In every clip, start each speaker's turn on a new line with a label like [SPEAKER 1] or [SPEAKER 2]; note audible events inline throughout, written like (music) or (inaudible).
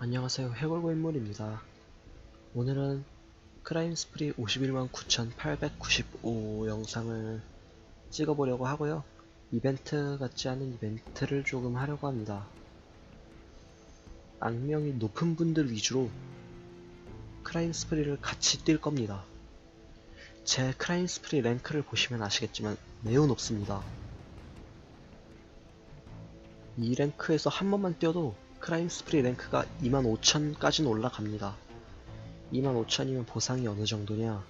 [SPEAKER 1] 안녕하세요. 해골고 인물입니다. 오늘은 크라임 스프리 51만 9895 영상을 찍어보려고 하고요. 이벤트 같지 않은 이벤트를 조금 하려고 합니다. 악명이 높은 분들 위주로 크라임 스프리를 같이 뛸 겁니다. 제 크라임 스프리 랭크를 보시면 아시겠지만 매우 높습니다. 이 랭크에서 한 번만 뛰어도 크라임 스프리 랭크가 25,000까지는 올라갑니다. 25,000이면 보상이 어느 정도냐?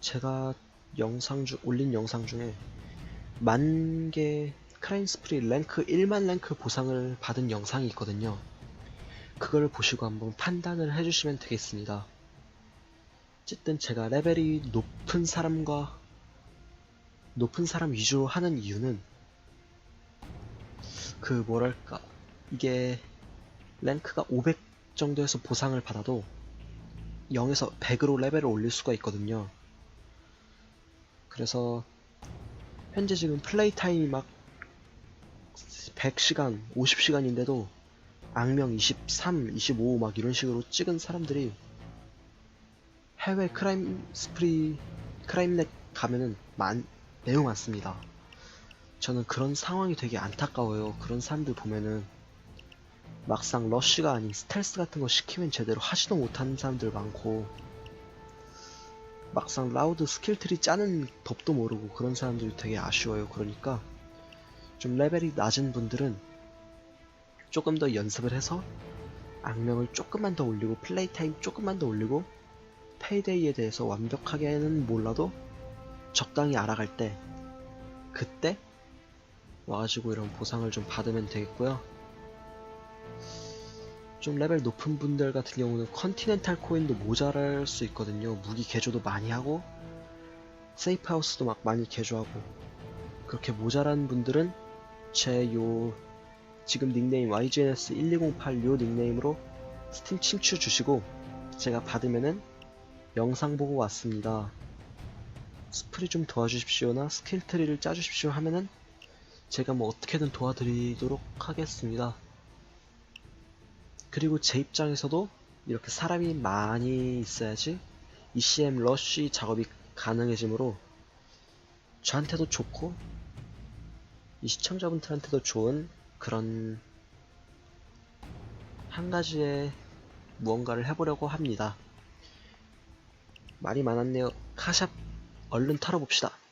[SPEAKER 1] 제가 영상 중 올린 영상 중에 만 개 크라임 스프리 랭크 1만 랭크 보상을 받은 영상이 있거든요. 그걸 보시고 한번 판단을 해주시면 되겠습니다. 어쨌든 제가 레벨이 높은 사람과 높은 사람 위주로 하는 이유는 그 뭐랄까 이게 랭크가 500 정도에서 보상을 받아도 0에서 100으로 레벨을 올릴 수가 있거든요. 그래서 현재 지금 플레이 타임이 막 100시간, 50시간인데도 악명 23, 25 막 이런 식으로 찍은 사람들이 해외 크라임 스프리 크라임넷 가면은 많, 매우 많습니다. 저는 그런 상황이 되게 안타까워요. 그런 사람들 보면은 막상 러쉬가 아닌 스텔스 같은 거 시키면 제대로 하지도 못하는 사람들 많고 막상 라우드 스킬트리 짜는 법도 모르고 그런 사람들이 되게 아쉬워요. 그러니까 좀 레벨이 낮은 분들은 조금 더 연습을 해서 악명을 조금만 더 올리고 플레이 타임 조금만 더 올리고 페이데이에 대해서 완벽하게는 몰라도 적당히 알아갈 때 그때 와가지고 이런 보상을 좀 받으면 되겠고요. 좀 레벨 높은 분들 같은 경우는 컨티넨탈 코인도 모자랄 수 있거든요. 무기 개조도 많이 하고 세이프 하우스도 막 많이 개조하고 그렇게 모자란 분들은 제 요 지금 닉네임 YGNS1208 요 닉네임으로 스팀 친추 주시고 제가 받으면은 영상 보고 왔습니다. 스프리 좀 도와주십시오나 스킬 트리를 짜주십시오 하면은 제가 뭐 어떻게든 도와드리도록 하겠습니다. 그리고 제 입장에서도 이렇게 사람이 많이 있어야지 ECM 러쉬 작업이 가능해지므로 저한테도 좋고 이 시청자분들한테도 좋은 그런 한 가지의 무언가를 해보려고 합니다. 말이 많았네요. 카샵 얼른 털어봅시다.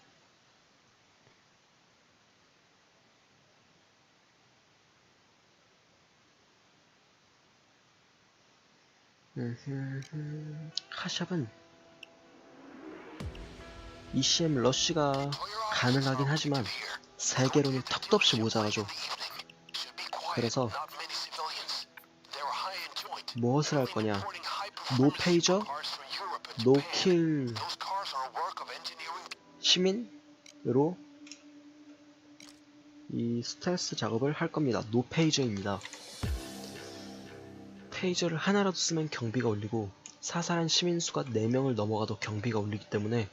[SPEAKER 1] 카샵은 ECM 러쉬가 가능하긴 하지만 세계로는 턱도 없이 모자라죠. 그래서 무엇을 할 거냐? 노 페이저, 노킬 시민으로 이 스텔스 작업을 할 겁니다. 노 페이저입니다. 페이저를 하나라도 쓰면 경비가 올리고 사살한 시민 수가 4명을 넘어가도 경비가 올리기 때문에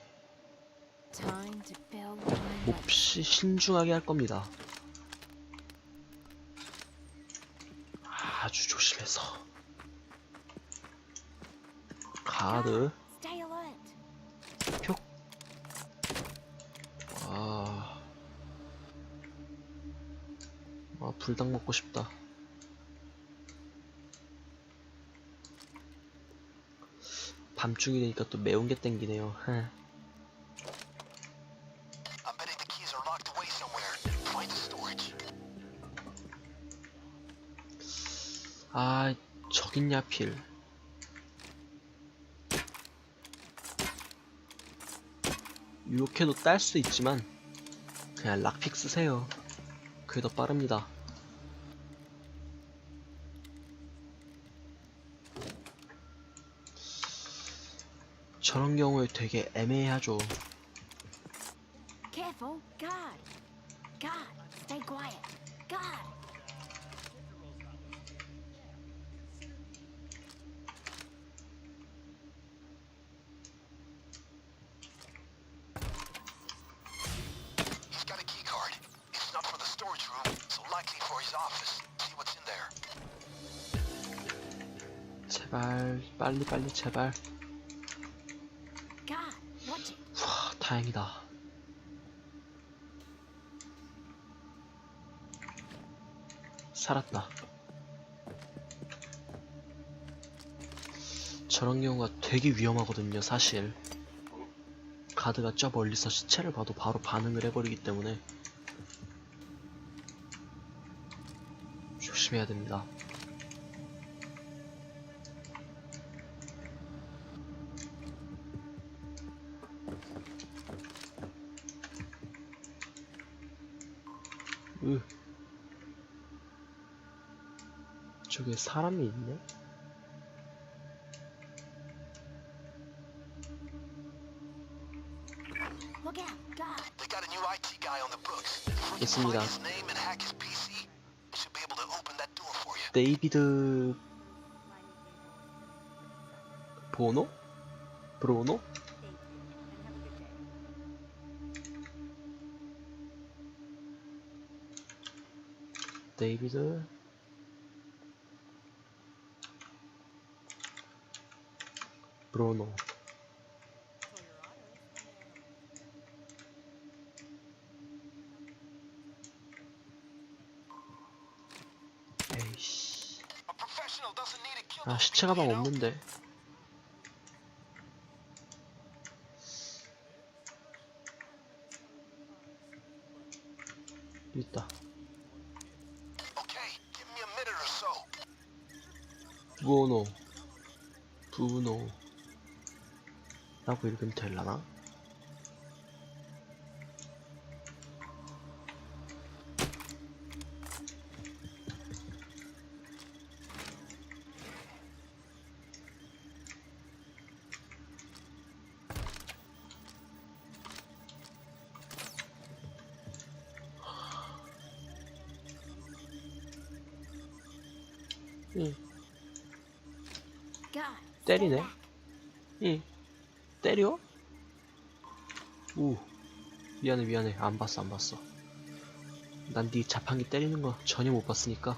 [SPEAKER 1] 몹시 신중하게 할 겁니다. 아주 조심해서. 가드. 표. 아. 아, 불닭 먹고 싶다. 밤중이 되니까 또 매운 게 땡기네요. 아, 저긴야 필. 이렇게도 딸 수 있지만 그냥 락픽 쓰세요. 그게 더 빠릅니다. 저런 경우에 되게 애매하죠.
[SPEAKER 2] Careful. Guard. Guard. Stay quiet. Guard.
[SPEAKER 3] He's got a key card. It's not for the storage room, so so likely for his office. See what's in there.
[SPEAKER 1] 제발 빨리 빨리 제발. 다행이다. 살았다. 저런 경우가 되게 위험하거든요, 사실. 가드가 저 멀리서 시체를 봐도 바로 반응을 해버리기 때문에 조심해야 됩니다. 으. 저기 사람이 있네?
[SPEAKER 2] Look out, God.
[SPEAKER 3] They got a new IT guy on the books. If we can
[SPEAKER 1] 있습니다.
[SPEAKER 3] find his name and hack his PC, we should be able to open that door for you.
[SPEAKER 1] 데이비드 보노? 브로노? 데이비드 브로노 에이씨
[SPEAKER 3] A professional doesn't need to kill
[SPEAKER 1] 아 시체 가방? 없는데 있다 부오노 부노 라고 읽으면 될라나? 응. 때리네. 응. 때려? 우. 미안해, 미안해. 안 봤어, 안 봤어. 난 네 자판기 때리는 거 전혀 못 봤으니까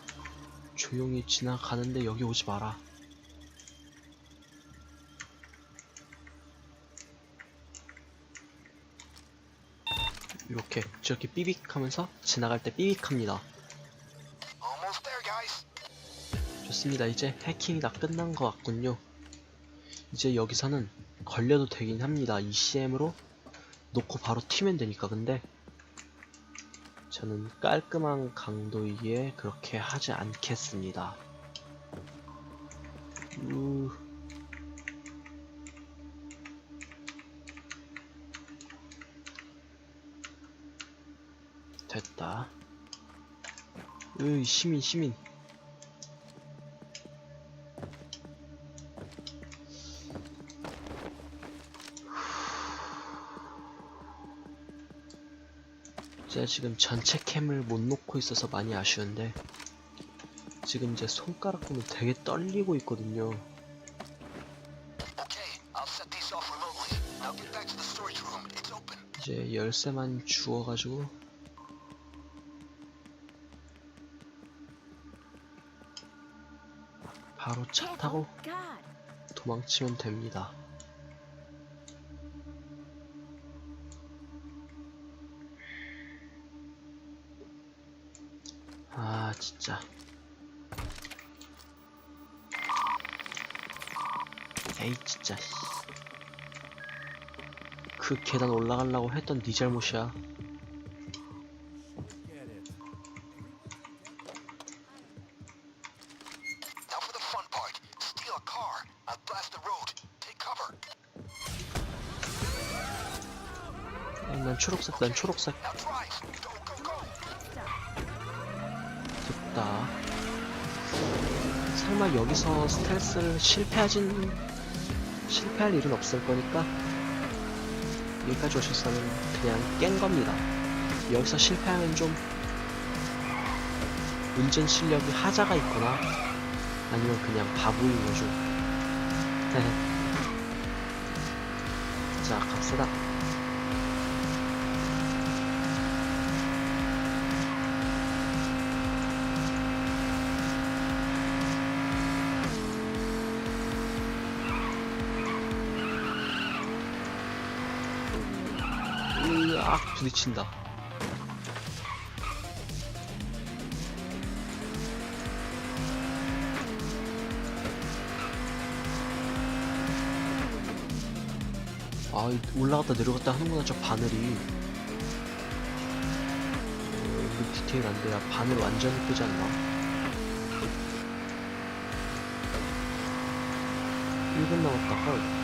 [SPEAKER 1] 조용히 지나가는데 여기 오지 마라. 이렇게 저렇게 삐빅 하면서 지나갈 때 삐빅 합니다. 좋습니다. 이제 해킹이 다 끝난 것 같군요. 이제 여기서는 걸려도 되긴 합니다. ECM으로 놓고 바로 튀면 되니까. 근데 저는 깔끔한 강도이기에 그렇게 하지 않겠습니다. 우... 됐다. 으이, 시민, 시민. 제가 지금 전체 캠을 못 놓고 있어서 많이 아쉬운데 지금 제 손가락 보면 되게 떨리고 있거든요.
[SPEAKER 3] Okay, I'll set these off remotely. Now get back to the storage room. It's open.
[SPEAKER 1] 이제 열쇠만 주워가지고 바로 차. 타고. 도망치면 됩니다. 아 진짜 에이 진짜 씨. 그 계단 올라가려고 했던 네 잘못이야. 아, 난 초록색 난 초록색 설마 여기서 스텔스를 실패하진 실패할 일은 없을 거니까 여기까지 오셨으면 그냥 깬 겁니다. 여기서 실패하면 좀 운전 실력이 하자가 있거나 아니면 그냥 바보인 거죠. (laughs) 자 갑시다 딱 부딪힌다. 아, 이 올라갔다 내려갔다 하는구나, 저 바늘이. 어, 이거 디테일 안 돼 야 바늘 완전 이쁘지 않나? 1분 남았다, 헐.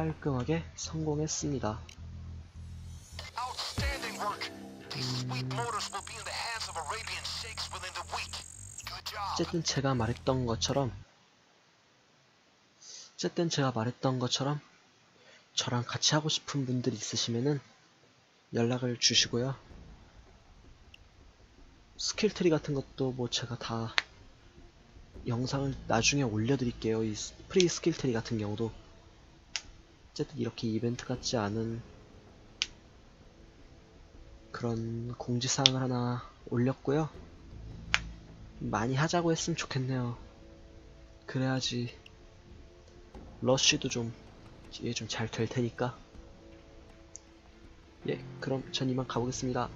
[SPEAKER 1] 깔끔하게 성공했습니다. 어쨌든 제가 말했던 것처럼 어쨌든 제가 말했던 것처럼 저랑 같이 하고 싶은 분들 있으시면은 연락을 주시고요. 스킬 트리 같은 것도 뭐 제가 다 영상을 나중에 올려드릴게요. 이 스- 프리 스킬 트리 같은 경우도 어쨌든 이렇게 이벤트 같지 않은 그런 공지사항을 하나 올렸고요. 많이 하자고 했으면 좋겠네요. 그래야지 러쉬도 좀 이게 좀잘 될 테니까. 예, 그럼 전 이만 가보겠습니다.